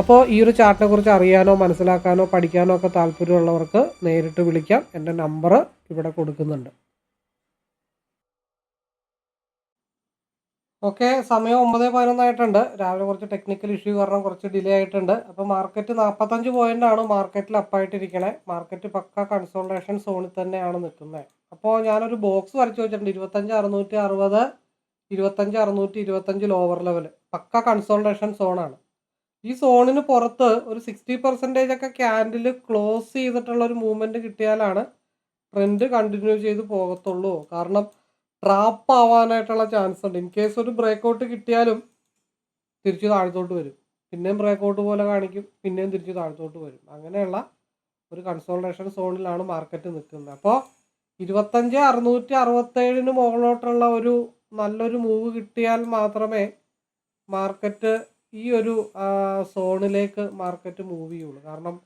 അപ്പോൾ ഈ ഒരു ചാർട്ടിനെ കുറിച്ച് അറിയാനോ മനസ്സിലാക്കാനോ പഠിക്കാനോ ഒക്കെ താല്പര്യമുള്ളവർക്ക് നേരിട്ട് വിളിക്കാം. എന്റെ നമ്പർ ഇവിടെ കൊടുക്കുന്നുണ്ട്. ഓക്കെ സമയം ഒമ്പത് പതിനൊന്നായിട്ടുണ്ട് രാവിലെ കുറച്ച് ടെക്നിക്കൽ ഇഷ്യൂ കാരണം കുറച്ച് ഡിലേ ആയിട്ടുണ്ട്. അപ്പോൾ മാർക്കറ്റ് നാൽപ്പത്തഞ്ച് പോയിന്റ് ആണ് മാർക്കറ്റിൽ അപ്പായിട്ടിരിക്കണേ മാർക്കറ്റ് പക്ക കൺസോൾട്ടേഷൻ സോണിൽ തന്നെയാണ് നിൽക്കുന്നത്. അപ്പോൾ ഞാനൊരു ബോക്സ് വരച്ച് വെച്ചിട്ടുണ്ട്. ഇരുപത്തഞ്ച് അറുന്നൂറ്റി അറുപത് ഇരുപത്തഞ്ച് അറുന്നൂറ്റി ഇരുപത്തഞ്ച് ലോവർ ലെവൽ പക്ക കൺസോൾട്ടേഷൻ സോണാണ് ഈ സോണിന് പുറത്ത് ഒരു സിക്സ്റ്റി പെർസെന്റേജ് ഒക്കെ ക്യാൻഡിൽ ക്ലോസ് ചെയ്തിട്ടുള്ള ഒരു മൂവ്മെന്റ് കിട്ടിയാലാണ് ട്രെൻഡ് കണ്ടിന്യൂ ചെയ്ത് പോകത്തുള്ളൂ. കാരണം ട്രാപ്പ് ആവാനായിട്ടുള്ള ചാൻസ് ഉണ്ട്. ഇൻ കേസ് ഒരു ബ്രേക്കൗട്ട് കിട്ടിയാലും തിരിച്ചു താഴത്തോട്ട് വരും. പിന്നെയും ബ്രേക്കൗട്ട് പോലെ കാണിക്കും. പിന്നെയും തിരിച്ചു താഴത്തോട്ട് വരും. അങ്ങനെയുള്ള ഒരു കൺസോൾട്ടേഷൻ സോണിലാണ് മാർക്കറ്റ് നിൽക്കുന്നത്. അപ്പോൾ ഇരുപത്തഞ്ച് അറുന്നൂറ്റി അറുപത്തേഴിന് മുകളിലോട്ടുള്ള ഒരു നല്ലൊരു മൂവ് കിട്ടിയാൽ മാത്രമേ മാർക്കറ്റ് ഈ ഒരു സോണിലേക്ക് മാർക്കറ്റ് മൂവ് ചെയ്യുള്ളൂ. കാരണം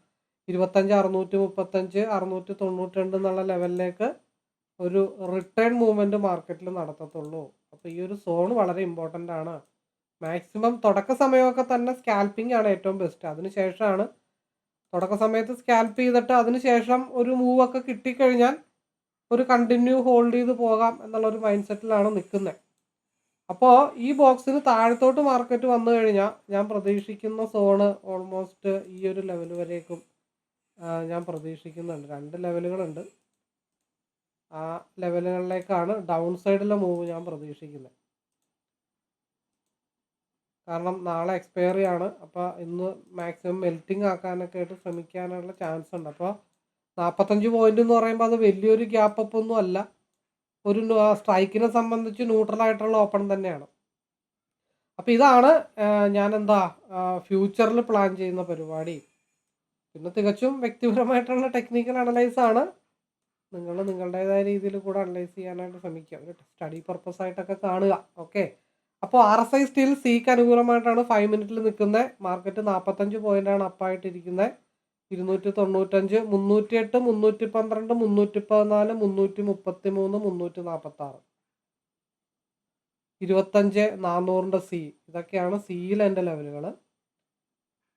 ഇരുപത്തഞ്ച് അറുന്നൂറ്റി മുപ്പത്തഞ്ച് അറുന്നൂറ്റി തൊണ്ണൂറ്റി രണ്ട് എന്നുള്ള ലെവലിലേക്ക് ഒരു റിട്ടേൺ മൂവ്മെന്റ് മാർക്കറ്റിൽ നടത്തത്തുള്ളൂ. അപ്പോൾ ഈ ഒരു സോൺ വളരെ ഇമ്പോർട്ടന്റ് ആണ്. മാക്സിമം തുടക്ക സമയമൊക്കെ തന്നെ സ്കാൽപ്പിംഗ് ആണ് ഏറ്റവും ബെസ്റ്റ് അതിന് ശേഷമാണ് തുടക്ക സമയത്ത് സ്കാൽപ്പ് ചെയ്തിട്ട് അതിന് ശേഷം ഒരു മൂവൊക്കെ കിട്ടിക്കഴിഞ്ഞാൽ ഒരു കണ്ടിന്യൂ ഹോൾഡ് ചെയ്ത് പോകാം എന്നുള്ള ഒരു മൈൻഡ് സെറ്റിലാണ് നിൽക്കുന്നത് അപ്പോൾ ഈ ബോക്സിന് താഴത്തോട്ട് മാർക്കറ്റ് വന്നു കഴിഞ്ഞാൽ ഞാൻ പ്രതീക്ഷിക്കുന്ന സോണ് ഓൾമോസ്റ്റ് ഈ ഒരു ലെവൽ വരേക്കും. ഞാൻ പ്രതീക്ഷിക്കുന്നുണ്ട്. രണ്ട് ലെവലുകളുണ്ട് ആ ലെവലുകളിലേക്കാണ് ഡൗൺ സൈഡിലെ മൂവ് ഞാൻ പ്രതീക്ഷിക്കുന്നത് കാരണം നാളെ എക്സ്പയറി ആണ്. അപ്പോൾ ഇന്ന് മാക്സിമം മെൽറ്റിംഗ് ആക്കാനൊക്കെ ആയിട്ട് ശ്രമിക്കാനുള്ള ചാൻസ് ഉണ്ട്. അപ്പോൾ നാൽപ്പത്തഞ്ച് പോയിന്റ് എന്ന് പറയുമ്പോൾ അത് വലിയൊരു ഗ്യാപ്പ് അപ്പ് ഒന്നും അല്ല. ഒരു സ്ട്രൈക്കിനെ സംബന്ധിച്ച് ന്യൂട്രൽ ആയിട്ടുള്ള ഓപ്പൺ തന്നെയാണ്. അപ്പോൾ ഇതാണ് ഞാൻ എന്താ ഫ്യൂച്ചറിൽ പ്ലാൻ ചെയ്യുന്ന പരിപാടി. പിന്നെ തികച്ചും വ്യക്തിപരമായിട്ടുള്ള ടെക്നിക്കൽ അനലൈസ് ആണ്. നിങ്ങൾ നിങ്ങളുടേതായ രീതിയിൽ കൂടെ അനലൈസ് ചെയ്യാനായിട്ട് ശ്രമിക്കുക. ഒരു സ്റ്റഡി പർപ്പസ് ആയിട്ടൊക്കെ കാണുക. ഓക്കെ അപ്പോൾ ആർ എസ് ഐ സ്റ്റിൽ സീക്ക് അനുകൂലമായിട്ടാണ് ഫൈവ് മിനിറ്റിൽ നിൽക്കുന്നത്. മാർക്കറ്റ് നാൽപ്പത്തഞ്ച് പോയിന്റാണ് അപ്പായിട്ടിരിക്കുന്നത് ഇരുന്നൂറ്റി തൊണ്ണൂറ്റഞ്ച് മുന്നൂറ്റി എട്ട് മുന്നൂറ്റി പന്ത്രണ്ട് മുന്നൂറ്റി പതിനാല് മുന്നൂറ്റി മുപ്പത്തി മൂന്ന് മുന്നൂറ്റി നാൽപ്പത്തി ആറ് ഇരുപത്തഞ്ച് നാനൂറിന്റെ സി ഇതൊക്കെയാണ് സിയിൽ എന്റെ ലെവലുകൾ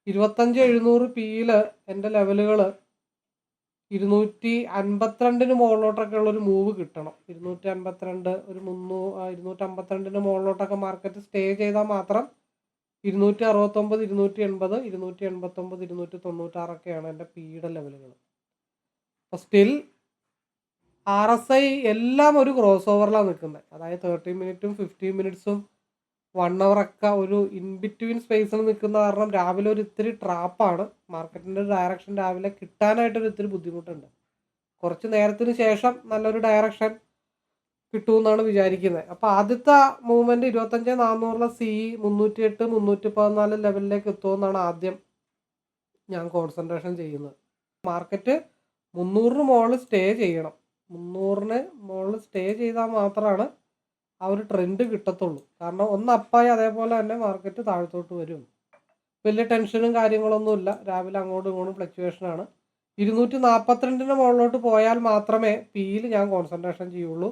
ഇരുപത്തഞ്ച് എഴുന്നൂറ് പിയിൽ എന്റെ ലെവലുകൾ ഇരുന്നൂറ്റി അൻപത്തിരണ്ടിന് മുകളിലോട്ടൊക്കെ ഉള്ളൊരു മൂവ് കിട്ടണം. ഇരുന്നൂറ്റി അൻപത്തിരണ്ട് ഒരു മുന്നൂ ഇരുന്നൂറ്റി അമ്പത്തിരണ്ടിന് മുകളിലോട്ടൊക്കെ മാർക്കറ്റ് സ്റ്റേ ചെയ്താൽ മാത്രം ഇരുന്നൂറ്റി അറുപത്തൊമ്പത് ഇരുന്നൂറ്റി എൺപത് ഇരുന്നൂറ്റി എൺപത്തൊമ്പത് ഇരുന്നൂറ്റി തൊണ്ണൂറ്റാറൊക്കെയാണ് എന്റെ പിയുടെ ലെവലുകൾ അപ്പോൾ സ്റ്റിൽ ആർ എസ് ഐ എല്ലാം ഒരു ക്രോസ് ഓവറിലാണ് നിൽക്കുന്നത്. അതായത് തേർട്ടി മിനിറ്റും ഫിഫ്റ്റീൻ മിനിറ്റ്സും വൺ അവറൊക്കെ ഒരു ഇൻ ബിറ്റ്വീൻ സ്പേസിൽ നിൽക്കുന്ന കാരണം രാവിലെ ഒരു ഇത്തിരി ട്രാപ്പാണ് മാർക്കറ്റിന്റെ ഒരു ഡയറക്ഷൻ രാവിലെ കിട്ടാനായിട്ടൊരു ഇത്തിരി ബുദ്ധിമുട്ടുണ്ട്. കുറച്ച് നേരത്തിന് ശേഷം നല്ലൊരു ഡയറക്ഷൻ കിട്ടുമെന്നാണ് വിചാരിക്കുന്നത്. അപ്പോൾ ആദ്യത്തെ മൂവ്മെന്റ് ഇരുപത്തഞ്ച് നാനൂറിലെ സി മുന്നൂറ്റി എട്ട് മുന്നൂറ്റി പതിനാല് ലെവലിലേക്ക് എത്തുമെന്നാണ് ആദ്യം ഞാൻ കോൺസെൻട്രേഷൻ ചെയ്യുന്നത്. മാർക്കറ്റ് മുന്നൂറിന് മുകളിൽ സ്റ്റേ ചെയ്യണം. മുന്നൂറിന് മുകളിൽ സ്റ്റേ ചെയ്താൽ മാത്രമാണ് ആ ഒരു ട്രെൻഡ് കിട്ടത്തുള്ളൂ. കാരണം ഒന്ന് അപ്പായി അതേപോലെ തന്നെ മാർക്കറ്റ് താഴത്തോട്ട് വരും. വലിയ ടെൻഷനും കാര്യങ്ങളൊന്നുമില്ല രാവിലെ അങ്ങോട്ടും ഇങ്ങോട്ടും ഫ്ലക്ച്വേഷനാണ് ഇരുന്നൂറ്റി നാൽപ്പത്തിരണ്ടിന് മുകളിലോട്ട് പോയാൽ മാത്രമേ പിയിൽ ഞാൻ കോൺസെൻട്രേഷൻ ചെയ്യുള്ളൂ.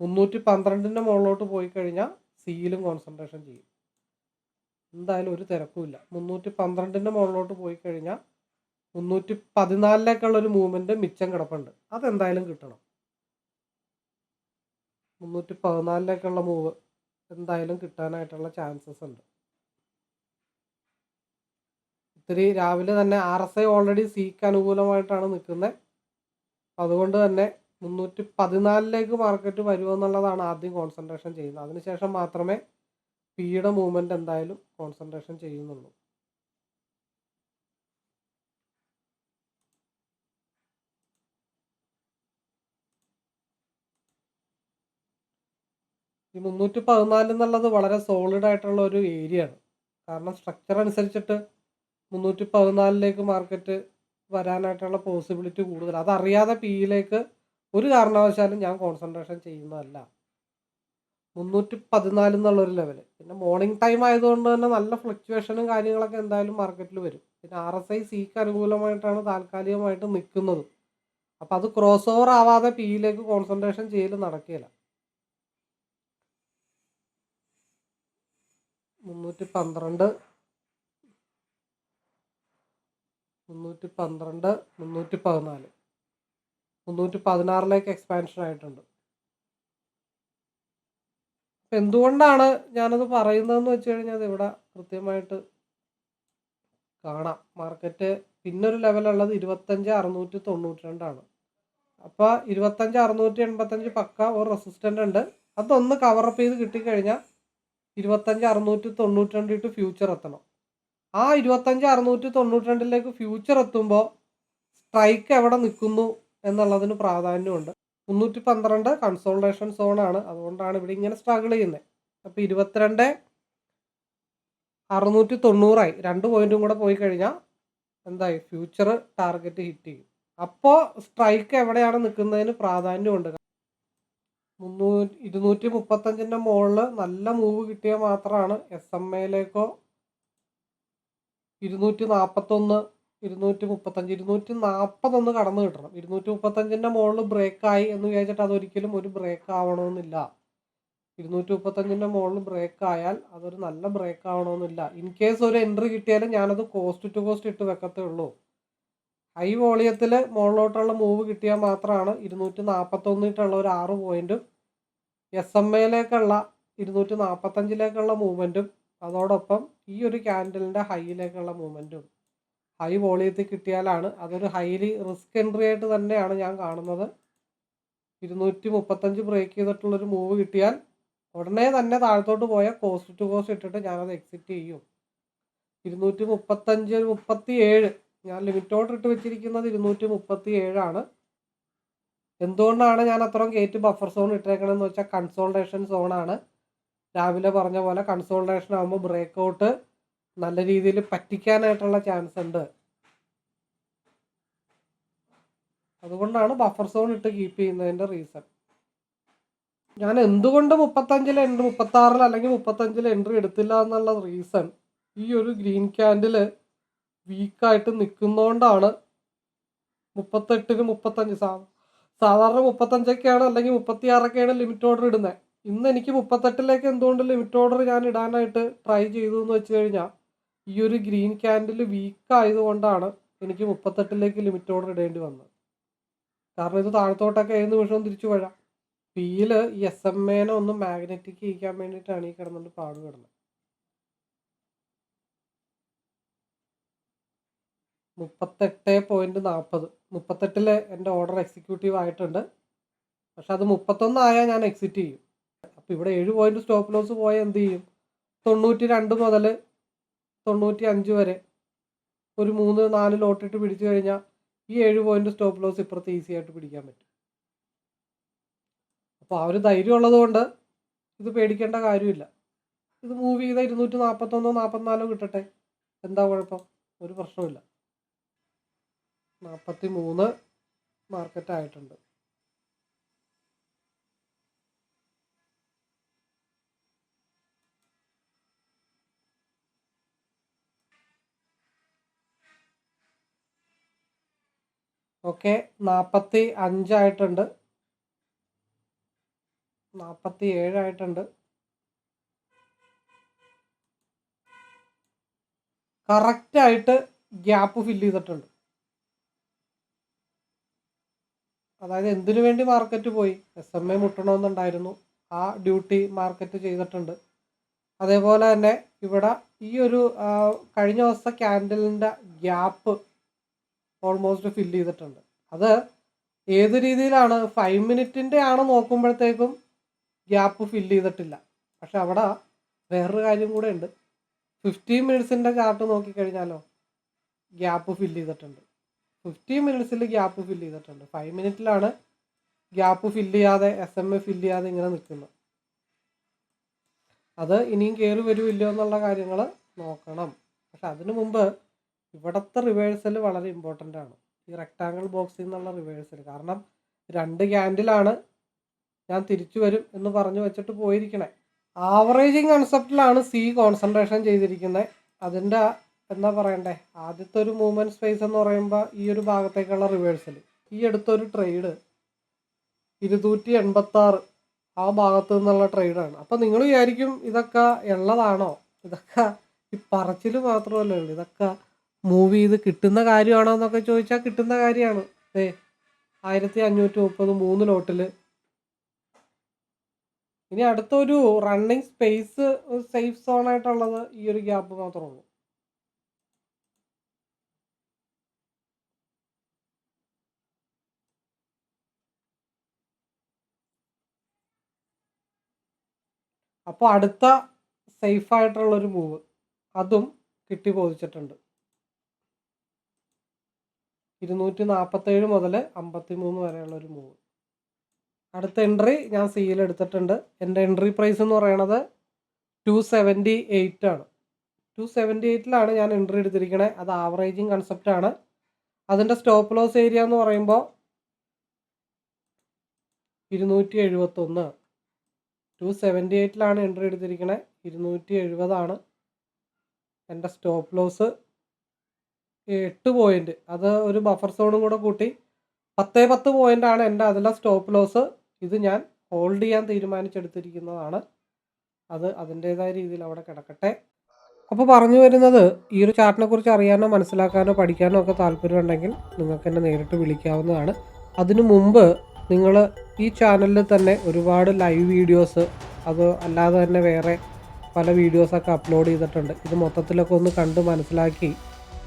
മുന്നൂറ്റി പന്ത്രണ്ടിന്റെ മുകളിലോട്ട് പോയി കഴിഞ്ഞാൽ സിയിലും കോൺസെൻട്രേഷൻ ചെയ്യും. എന്തായാലും ഒരു തിരക്കുമില്ല മുന്നൂറ്റി പന്ത്രണ്ടിന്റെ മുകളിലോട്ട് പോയി കഴിഞ്ഞാൽ മുന്നൂറ്റി പതിനാലിലേക്കുള്ള ഒരു മൂവ്മെന്റ് മിച്ചം കിടപ്പുണ്ട്. അതെന്തായാലും കിട്ടണം. മുന്നൂറ്റി പതിനാലിലേക്കുള്ള മൂവ് എന്തായാലും കിട്ടാനായിട്ടുള്ള ചാൻസസ് ഉണ്ട്. ഇത്തിരി രാവിലെ തന്നെ ആർ എസ് ഐ ഓൾറെഡി സീക്ക് അനുകൂലമായിട്ടാണ് നിൽക്കുന്നത് അതുകൊണ്ട് തന്നെ മുന്നൂറ്റി പതിനാലിലേക്ക് മാർക്കറ്റ് വരുമെന്നുള്ളതാണ് ആദ്യം കോൺസെൻട്രേഷൻ ചെയ്യുന്നത്. അതിനുശേഷം മാത്രമേ പിയുടെ മൂവ്മെന്റ് എന്തായാലും കോൺസെൻട്രേഷൻ ചെയ്യുന്നുള്ളൂ. ഈ മുന്നൂറ്റി പതിനാല് എന്നുള്ളത് വളരെ സോളിഡ് ആയിട്ടുള്ള ഒരു ഏരിയ ആണ്. കാരണം സ്ട്രക്ചർ അനുസരിച്ചിട്ട് മുന്നൂറ്റി പതിനാലിലേക്ക് മാർക്കറ്റ് വരാനായിട്ടുള്ള പോസിബിലിറ്റി കൂടുതൽ. അതറിയാതെ പിയിലേക്ക് ഒരു കാരണവശാലും ഞാൻ കോൺസെൻട്രേഷൻ ചെയ്യുന്നതല്ല. മുന്നൂറ്റി പതിനാല് എന്നുള്ളൊരു ലെവൽ പിന്നെ മോർണിംഗ് ടൈം ആയതുകൊണ്ട് തന്നെ നല്ല ഫ്ലക്ച്വേഷനും കാര്യങ്ങളൊക്കെ എന്തായാലും മാർക്കറ്റിൽ വരും. പിന്നെ ആർ എസ് ഐ സിക്ക് അനുകൂലമായിട്ടാണ് താൽക്കാലികമായിട്ട് നിൽക്കുന്നത് അപ്പോൾ അത് ക്രോസ് ഓവർ ആവാതെ പിയിലേക്ക് കോൺസെൻട്രേഷൻ ചെയ്യൽ നടക്കില്ല മുന്നൂറ്റി പന്ത്രണ്ട് മുന്നൂറ്റി പന്ത്രണ്ട് മുന്നൂറ്റി പതിനാല് മുന്നൂറ്റി പതിനാറിലേക്ക് എക്സ്പാൻഷൻ ആയിട്ടുണ്ട്. അപ്പം എന്തുകൊണ്ടാണ് ഞാനത് പറയുന്നതെന്ന് വെച്ച് കഴിഞ്ഞാൽ ഇവിടെ കൃത്യമായിട്ട് കാണാം. മാർക്കറ്റ് പിന്നൊരു ലെവലുള്ളത് ഇരുപത്തഞ്ച് അറുന്നൂറ്റി തൊണ്ണൂറ്റി രണ്ടാണ് അപ്പോൾ ഇരുപത്തഞ്ച് അറുന്നൂറ്റി എൺപത്തഞ്ച് പക്ക ഒരു റെസിസ്റ്റന്റ് ഉണ്ട്. അതൊന്ന് കവറപ്പ് ചെയ്ത് കിട്ടിക്കഴിഞ്ഞാൽ ഇരുപത്തഞ്ച് അറുന്നൂറ്റി തൊണ്ണൂറ്റി രണ്ട് ഇട്ട് ഫ്യൂച്ചർ എത്തണം. ആ ഇരുപത്തഞ്ച് അറുന്നൂറ്റി തൊണ്ണൂറ്റി രണ്ടിലേക്ക് ഫ്യൂച്ചർ എത്തുമ്പോൾ സ്ട്രൈക്ക് എവിടെ നിൽക്കുന്നു? എന്നുള്ളതിന് പ്രാധാന്യമുണ്ട്. മുന്നൂറ്റി പന്ത്രണ്ട് കൺസോൾട്ടേഷൻ സോണാണ് അതുകൊണ്ടാണ് ഇവിടെ ഇങ്ങനെ സ്ട്രഗിൾ ചെയ്യുന്നത് അപ്പോൾ ഇരുപത്തിരണ്ട് അറുന്നൂറ്റി തൊണ്ണൂറായി രണ്ട് പോയിന്റും കൂടെ പോയി കഴിഞ്ഞാൽ എന്തായി? ഫ്യൂച്ചർ ടാർഗറ്റ് ഹിറ്റ് ചെയ്യും. അപ്പോൾ സ്ട്രൈക്ക് എവിടെയാണ് നിൽക്കുന്നതിന് പ്രാധാന്യമുണ്ട്. മുന്നൂറ്റി ഇരുന്നൂറ്റി മുപ്പത്തഞ്ചിന്റെ മുകളിൽ നല്ല മൂവ് കിട്ടിയാൽ മാത്രമാണ് എസ് എം എയിലേക്കോ ഇരുന്നൂറ്റി നാൽപ്പത്തൊന്ന് ഇരുന്നൂറ്റി മുപ്പത്തഞ്ച് ഇരുന്നൂറ്റി നാൽപ്പതൊന്ന് കടന്നു കിട്ടണം. ഇരുന്നൂറ്റി മുപ്പത്തഞ്ചിന്റെ മുകളിൽ ബ്രേക്കായി എന്ന് വിചാരിച്ചിട്ട് അതൊരിക്കലും ഒരു ബ്രേക്ക് ആവണമെന്നില്ല. ഇരുന്നൂറ്റി മുപ്പത്തഞ്ചിന്റെ മുകളിൽ ബ്രേക്ക് ആയാൽ അതൊരു നല്ല ബ്രേക്ക് ആവണമെന്നില്ല. ഇൻ കേസ് ഒരു എൻട്രി കിട്ടിയാലും ഞാനത് കോസ്റ്റ് ടു കോസ്റ്റ് ഇട്ട് വെക്കത്തേ ഉള്ളൂ. ഹൈ വോളിയത്തിൽ മുകളിലോട്ടുള്ള മൂവ് കിട്ടിയാൽ മാത്രമാണ് ഇരുന്നൂറ്റി നാൽപ്പത്തൊന്നിട്ടുള്ള ഒരു ആറ് പോയിന്റും എസ് എം എയിലേക്കുള്ള ഇരുന്നൂറ്റി നാൽപ്പത്തഞ്ചിലേക്കുള്ള മൂവ്മെന്റും അതോടൊപ്പം ഈ ഒരു ക്യാൻഡലിന്റെ ഹൈയിലേക്കുള്ള മൂവ്മെന്റും ഹൈ വോളിയത്തിൽ കിട്ടിയാലാണ് അതൊരു ഹൈലി റിസ്ക് എൻട്രി ആയിട്ട് തന്നെയാണ് ഞാൻ കാണുന്നത്. ഇരുന്നൂറ്റി മുപ്പത്തഞ്ച് ബ്രേക്ക് ചെയ്തിട്ടുള്ളൊരു മൂവ് കിട്ടിയാൽ ഉടനെ തന്നെ താഴത്തോട്ട് പോയാൽ കോസ്റ്റ് ടു കോസ്റ്റ് ഇട്ടിട്ട് ഞാനത് എക്സിറ്റ് ചെയ്യും. ഇരുന്നൂറ്റി മുപ്പത്തഞ്ച് മുപ്പത്തി ഏഴ് ഞാൻ ലിമിറ്റ് ഓർഡർ ഇട്ട് വെച്ചിരിക്കുന്നത് ഇരുന്നൂറ്റി മുപ്പത്തി ഏഴാണ് എന്തുകൊണ്ടാണ് ഞാൻ അത്രയും ഗേറ്റ് ബഫർ സോൺ ഇട്ടേക്കണമെന്ന് വെച്ചാൽ കൺസോൾട്ടേഷൻ സോണാണ് രാവിലെ പറഞ്ഞ പോലെ കൺസോൾട്ടേഷൻ ആകുമ്പോൾ ബ്രേക്ക് ഔട്ട് നല്ല രീതിയിൽ പറ്റിക്കാനായിട്ടുള്ള ചാൻസ് ഉണ്ട്. അതുകൊണ്ടാണ് ബഫർ സോൺ ഇട്ട് കീപ്പ് ചെയ്യുന്നതിന്റെ റീസൺ ഞാൻ എന്തുകൊണ്ട് മുപ്പത്തഞ്ചിൽ എൻട്രി മുപ്പത്താറിൽ അല്ലെങ്കിൽ മുപ്പത്തഞ്ചിൽ എൻട്രി എടുത്തില്ല എന്നുള്ള റീസൺ ഈ ഒരു ഗ്രീൻ ക്യാൻഡിൽ വീക്കായിട്ട് നിൽക്കുന്നതുകൊണ്ടാണ് മുപ്പത്തെട്ടിന് മുപ്പത്തഞ്ച് സാ സാധാരണ മുപ്പത്തഞ്ചൊക്കെയാണ് അല്ലെങ്കിൽ മുപ്പത്തിയാറൊക്കെയാണ് ലിമിറ്റ് ഓർഡർ ഇടുന്നത് ഇന്ന് എനിക്ക് മുപ്പത്തെട്ടിലേക്ക് എന്തുകൊണ്ട് ലിമിറ്റ് ഓർഡർ ഞാൻ ഇടാനായിട്ട് ട്രൈ ചെയ്തു എന്ന് വെച്ച് കഴിഞ്ഞാൽ ഈ ഒരു ഗ്രീൻ ക്യാൻഡിൽ വീക്ക് ആയതുകൊണ്ടാണ് എനിക്ക് മുപ്പത്തെട്ടിലേക്ക് ലിമിറ്റ് ഓർഡർ ഇടേണ്ടി വന്നത്. കാരണം ഇത് താഴത്തോട്ടൊക്കെ ഏത് നിമിഷവും തിരിച്ചു വരാം. പിയിൽ ഈ എസ് എം എനെ ഒന്ന് മാഗ്നറ്റിക് ചെയ്യിക്കാൻ വേണ്ടിയിട്ടാണ് ഈ കിടന്നുകൊണ്ട് പാട് കിടന്നത്. മുപ്പത്തെട്ട് പോയിന്റ് നാൽപ്പത് മുപ്പത്തെട്ടിൽ എന്റെ ഓർഡർ എക്സിക്യൂട്ടീവ് ആയിട്ടുണ്ട്. പക്ഷെ അത് മുപ്പത്തൊന്നായാൽ ഞാൻ എക്സിറ്റ് ചെയ്യും. അപ്പോൾ ഇവിടെ ഏഴ് പോയിന്റ് സ്റ്റോപ്പ് ലോസ് പോയാൽ എന്ത് ചെയ്യും? തൊണ്ണൂറ്റി രണ്ട് മുതൽ തൊണ്ണൂറ്റി അഞ്ച് വരെ. ഒരു മൂന്ന് നാല് ലോട്ടിട്ട് പിടിച്ചു കഴിഞ്ഞാൽ ഈ ഏഴ് പോയിന്റ് സ്റ്റോപ്പ് ലോസ് ഇപ്പുറത്ത് ഈസി ആയിട്ട് പിടിക്കാൻ പറ്റും. അപ്പോൾ ആ ഒരു ധൈര്യം ഉള്ളതുകൊണ്ട് ഇത് പേടിക്കേണ്ട കാര്യമില്ല. ഇത് മൂവ് ചെയ്ത ഇരുന്നൂറ്റി നാൽപ്പത്തൊന്നോ നാൽപ്പത്തിനാലോ കിട്ടട്ടെ. എന്താ കുഴപ്പം? ഒരു പ്രശ്നമില്ല നാൽപ്പത്തി മൂന്ന് മാർക്കറ്റ് ആയിട്ടുണ്ട്. ഓക്കെ. നാൽപ്പത്തി അഞ്ചായിട്ടുണ്ട് നാൽപ്പത്തി ഏഴായിട്ടുണ്ട് കറക്റ്റായിട്ട് ഗ്യാപ്പ് ഫില്ല് ചെയ്തിട്ടുണ്ട്. അതായത് എന്തിനു വേണ്ടി മാർക്കറ്റ് പോയി? എസ് എം എ മുട്ടണമെന്നുണ്ടായിരുന്നു. ആ ഡ്യൂട്ടി മാർക്കറ്റ് ചെയ്തിട്ടുണ്ട്. അതേപോലെ തന്നെ ഇവിടെ ഈ ഒരു കഴിഞ്ഞ ദിവസത്തെ ക്യാൻഡലിന്റെ ഗ്യാപ്പ് ഓൾമോസ്റ്റ് ഫില്ല് ചെയ്തിട്ടുണ്ട്. അത് ഏത് രീതിയിലാണ്? ഫൈവ് മിനിറ്റിന്റെ ആണ് നോക്കുമ്പോഴത്തേക്കും ഗ്യാപ്പ് ഫില്ല് ചെയ്തിട്ടില്ല. പക്ഷെ അവിടെ വേറൊരു കാര്യം കൂടെ ഉണ്ട്. ഫിഫ്റ്റീൻ മിനിറ്റ്സിന്റെ ചാർട്ട് നോക്കിക്കഴിഞ്ഞാലോ ഗ്യാപ്പ് ഫില്ല് ചെയ്തിട്ടുണ്ട്. ഫിഫ്റ്റീൻ മിനിറ്റ്സിൽ ഗ്യാപ്പ് ഫില്ല് ചെയ്തിട്ടുണ്ട്. ഫൈവ് മിനിറ്റിലാണ് ഗ്യാപ്പ് ഫില്ല് ചെയ്യാതെ എസ് എം എ ഫില്ല് ചെയ്യാതെ ഇങ്ങനെ നിൽക്കുന്നു അത് ഇനിയും കയറി വരുമില്ലോ എന്നുള്ള കാര്യങ്ങൾ നോക്കണം. പക്ഷെ അതിനു മുമ്പ് ഇവിടുത്തെ റിവേഴ്സൽ വളരെ ഇമ്പോർട്ടന്റ് ആണ്. ഈ റെക്ടാങ്കിൾ ബോക്സിൽ നിന്നുള്ള റിവേഴ്സൽ കാരണം രണ്ട് ക്യാൻഡിലാണ് ഞാൻ തിരിച്ചു വരും എന്ന് പറഞ്ഞു വെച്ചിട്ട് പോയിരിക്കണേ. ആവറേജിങ് കൺസെപ്റ്റിലാണ് സി കോൺസെൻട്രേഷൻ ചെയ്തിരിക്കുന്നത് അതിന്റെ എന്താ പറയണ്ടേ? ആദ്യത്തെ ഒരു മൂവ്മെന്റ് സ്പേസ് എന്ന് പറയുമ്പോൾ ഈ ഒരു ഭാഗത്തേക്കുള്ള റിവേഴ്സൽ ഈ അടുത്തൊരു ട്രേഡ് ഇരുന്നൂറ്റി എൺപത്താറ് ആ ഭാഗത്തു നിന്നുള്ള ട്രേഡാണ് അപ്പോൾ നിങ്ങൾ വിചാരിക്കും ഇതൊക്കെ ഉള്ളതാണോ ഇതൊക്കെ ഈ പറച്ചിൽ മാത്രമല്ലേ ഉള്ളൂ. ഇതൊക്കെ മൂവ് ചെയ്ത് കിട്ടുന്ന കാര്യമാണോ എന്നൊക്കെ ചോദിച്ചാൽ കിട്ടുന്ന കാര്യമാണ്. ഏ ആയിരത്തി അഞ്ഞൂറ്റി മുപ്പത് മൂന്ന് ലോട്ടിൽ ഇനി അടുത്തൊരു റണ്ണിങ് സ്പേസ് സേഫ് സോൺ ആയിട്ടുള്ളത് ഈ ഒരു ഗ്യാപ്പ് മാത്രമേ ഉള്ളൂ. അപ്പോൾ അടുത്ത സേഫ് ആയിട്ടുള്ളൊരു മൂവ് അതും കിട്ടി ബോധിച്ചിട്ടുണ്ട്. ഇരുന്നൂറ്റി നാൽപ്പത്തേഴ് മുതൽ അമ്പത്തി മൂന്ന് വരെയുള്ള ഒരു മൂവ് അടുത്ത എൻട്രി ഞാൻ സിയിൽ എടുത്തിട്ടുണ്ട്. എന്റെ എൻട്രി പ്രൈസ് എന്ന് പറയണത് ടു സെവന്റി എയ്റ്റ് ആണ്. ടു സെവന്റി എയ്റ്റിലാണ് ഞാൻ എൻട്രി എടുത്തിരിക്കണേ. അത് ആവറേജിങ് കൺസെപ്റ്റ് ആണ്. അതിന്റെ സ്റ്റോപ്പ് ലോസ് ഏരിയ എന്ന് പറയുമ്പോൾ ഇരുന്നൂറ്റി എഴുപത്തൊന്ന് ടു സെവന്റി എയ്റ്റിലാണ് എൻട്രി എടുത്തിരിക്കണേ. ഇരുന്നൂറ്റി എഴുപതാണ് എന്റെ സ്റ്റോപ്പ് ലോസ് എട്ട് പോയിന്റ് അത് ഒരു ബഫർ സോണും കൂടെ കൂട്ടി. പത്തേ പത്ത് ആണ് എന്റെ അതിലെ സ്റ്റോപ്പ് ലോസ് ഇത് ഞാൻ ഹോൾഡ് ചെയ്യാൻ തീരുമാനിച്ചെടുത്തിരിക്കുന്നതാണ്. അത് അതിന്റേതായ രീതിയിൽ അവിടെ കിടക്കട്ടെ. അപ്പോൾ പറഞ്ഞു വരുന്നത് ഈ ഒരു ചാർട്ടിനെ കുറിച്ച് അറിയാനോ മനസ്സിലാക്കാനോ പഠിക്കാനോ ഒക്കെ താല്പര്യമുണ്ടെങ്കിൽ നിങ്ങൾക്ക് എന്നെ നേരിട്ട് വിളിക്കാവുന്നതാണ്. അതിനു മുമ്പ് നിങ്ങൾ ഈ ചാനലിൽ തന്നെ ഒരുപാട് ലൈവ് വീഡിയോസ് അത് അല്ലാതെ തന്നെ വേറെ പല വീഡിയോസൊക്കെ അപ്ലോഡ് ചെയ്തിട്ടുണ്ട്. ഇത് മൊത്തത്തിലൊക്കെ ഒന്ന് കണ്ട് മനസ്സിലാക്കി